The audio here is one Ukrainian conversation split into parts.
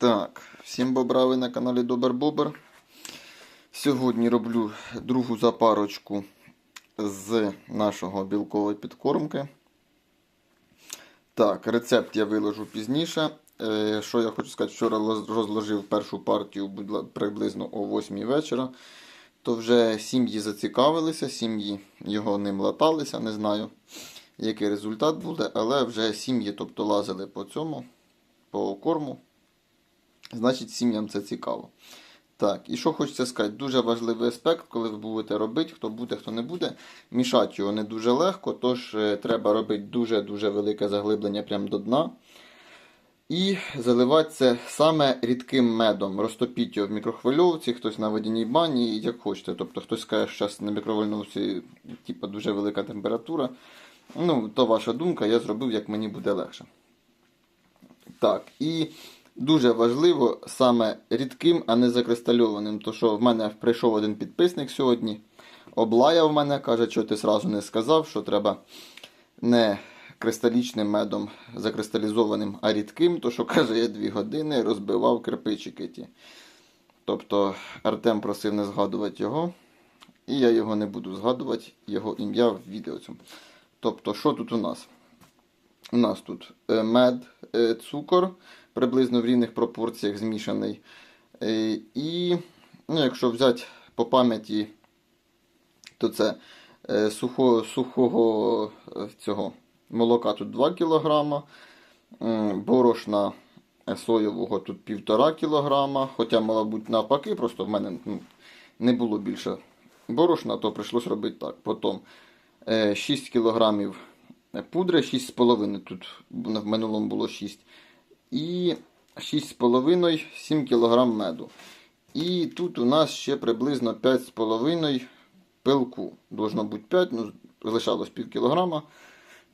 Так, всім бобра, ви на каналі Добер Бобер. Сьогодні роблю другу запарочку з нашого білкової підкормки. Так, рецепт я виложу пізніше. Е, Що я хочу сказати, вчора розложив першу партію приблизно о 8 вечора. То вже сім'ї зацікавилися, сім'ї його ним латалися, не знаю, який результат буде, але вже сім'ї тобто, лазили по цьому, по корму. Значить, сім'ям це цікаво. Так, і що хочеться сказати, дуже важливий аспект, коли ви будете робити, хто буде, хто не буде. Мішати його не дуже легко, тож е, треба робити дуже-дуже велике заглиблення прямо до дна. І заливати це саме рідким медом. Розтопіть його в мікрохвильовці, хтось на водяній бані, як хочете. Тобто хтось скаже, що зараз на мікрохвильовці типу, дуже велика температура. Ну, то ваша думка, я зробив, як мені буде легше. Так, і дуже важливо саме рідким, а не закристальованим. То що в мене прийшов один підписник сьогодні, облаяв мене, каже, що ти сразу не сказав, що треба не кристалічним медом закристалізованим, а рідким, то що каже, я дві години розбивав кирпичики ті. Тобто Артем просив не згадувати його, і я його не буду згадувати, його ім'я в відео цьому. Тобто, що тут у нас? У нас тут е, мед, е, цукор, приблизно в рівних пропорціях змішаний. Е, І, ну, якщо взяти по пам'яті, то це е, сухо, сухого е, цього молока тут 2 кг, борошна соєвого тут 1,5 кг, хоча, мало бути, навпаки, просто в мене ну, не було більше борошна, то прийшлось робити так. Потім е, 6 кг пудри, 6,5 тут в минулому було 6. І 6,5-7 кг меду. І тут у нас ще приблизно 5,5 пилку. Должно бути 5, ну, лишалось пів кілограма.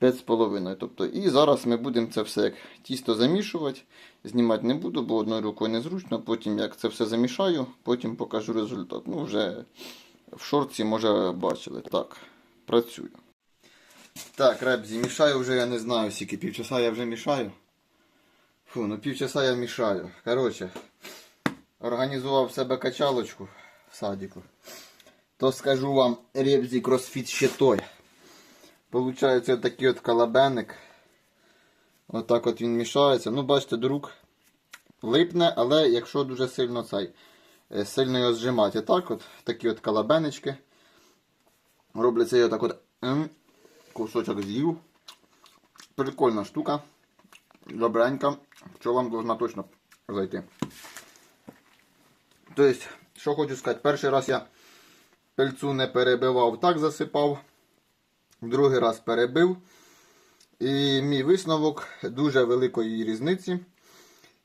5,5. Тобто, і зараз ми будемо це все як тісто замішувати. Знімати не буду, бо одною рукою незручно. Потім як це все замішаю, потім покажу результат. Ну, вже в шорці, може, бачили. Так, працюю. Так, ребзі, мішаю вже, я не знаю, скільки півчаса я вже мішаю. Фу, ну півчаса я мішаю. Коротше, організував себе качалочку в садіку. То скажу вам, ребзі кросфіт ще той. Получається такий от колобеник. Отак от він мішається. Ну, бачите, до рук липне, але якщо дуже сильно цей, е, сильно його зжимати. Так от, такі от колобенечки. Робляться його так от. Кусочок з'їв. Прикольна штука. Добренька. Пчолам должна точно зайти. Тобто, що хочу сказати, перший раз я пильцу не перебивав, так засипав. Другий раз перебив. І мій висновок дуже великої різниці.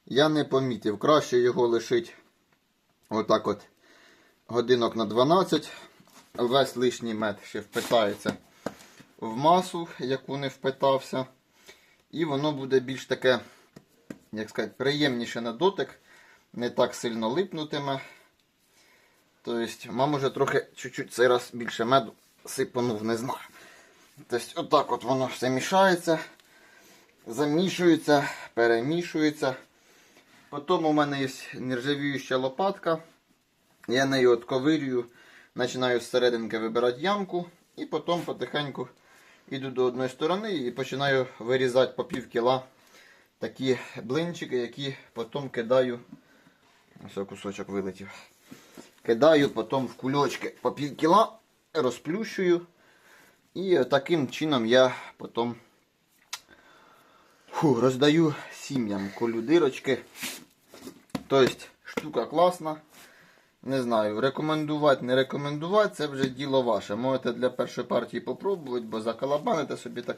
Я не помітив. Краще його лишить отак от годинок на 12. Весь лишній мед ще впитається в масу, яку не впитався. І воно буде більш таке, як сказати, приємніше на дотик. Не так сильно липнутиме. Тобто, мам уже трохи чуть-чуть цей раз більше меду сипанув, не знаю. Тобто, отак от воно все мішається, замішується, перемішується. Потім у мене є нержавіюча лопатка. Я нею отковирюю, починаю з серединки вибирати ямку і потім потихеньку йду до одної сторони і починаю вирізати по пів кіла такі блинчики, які потім кидаю. Ось кусочок вилетів. Кидаю потім в кульочки по пів кіла, розплющую. І таким чином я потім фу, роздаю сім'ям колю дирочки. Тобто штука класна. Не знаю, рекомендувати, не рекомендувати, це вже діло ваше. Можете для першої партії попробувати, бо закалабаните собі так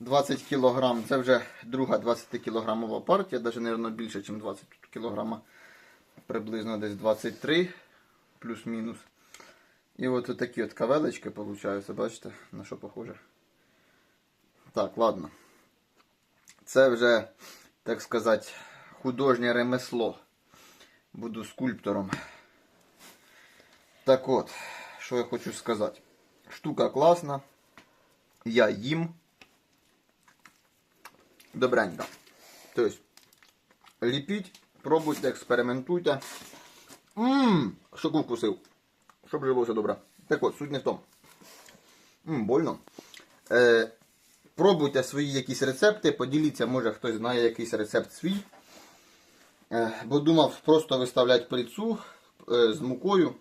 20 кг. Це вже друга 20 кілограмова партія, навіть, мабуть, більше, ніж 20 кг. Приблизно десь 23 плюс-мінус. І от такі от кавелечки получаються, бачите, на що похоже. Так, ладно. Це вже, так сказати, художнє ремесло. Буду скульптором. Так от, що я хочу сказати. Штука класна. Я їм. Добренько. Тобто, ліпіть Пробуйте, експериментуйте. Ммм, щоку вкусив. Щоб жилося добре. Так от, суть не в тому. Ммм, больно. Е, пробуйте свої якісь рецепти, поділіться, може хтось знає якийсь рецепт свій. Е, бо думав просто виставляти плицу е, з мукою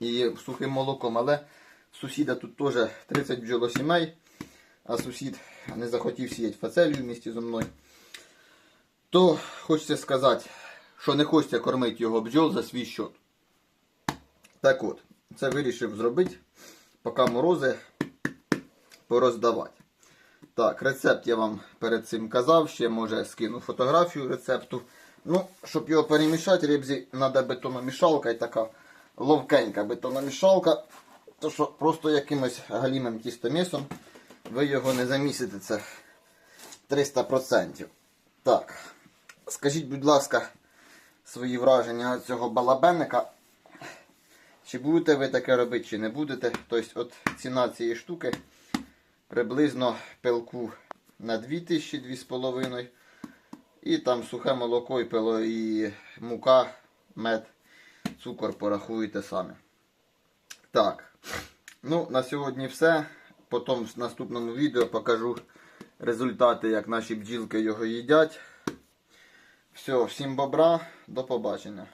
і сухим молоком, але сусіда тут теж 30 бджолосімей, а сусід не захотів сіяти фацелію в місті зі мною. То хочеться сказати, що не хочеться кормити його бджол за свій счет. Так от, це вирішив зробити, поки морози пороздавати. Так, рецепт я вам перед цим казав, ще може скину фотографію рецепту. Ну, щоб його перемішати, рибзі треба бетономішалка і така ловкенька бетономішалка. То що просто якимось галімим тістомісом ви його не замісите, це 300%. Так, скажіть, будь ласка, свої враження цього балабенника. Чи будете ви таке робити, чи не будете. Тобто, от ціна цієї штуки приблизно пилку на 2000 2,5. І там сухе молоко і пило, і мука, мед, цукор порахуєте самі. Так. Ну, на сьогодні все. Потім в наступному відео покажу результати, як наші бджілки його їдять. Все, всім бобра, до побачення.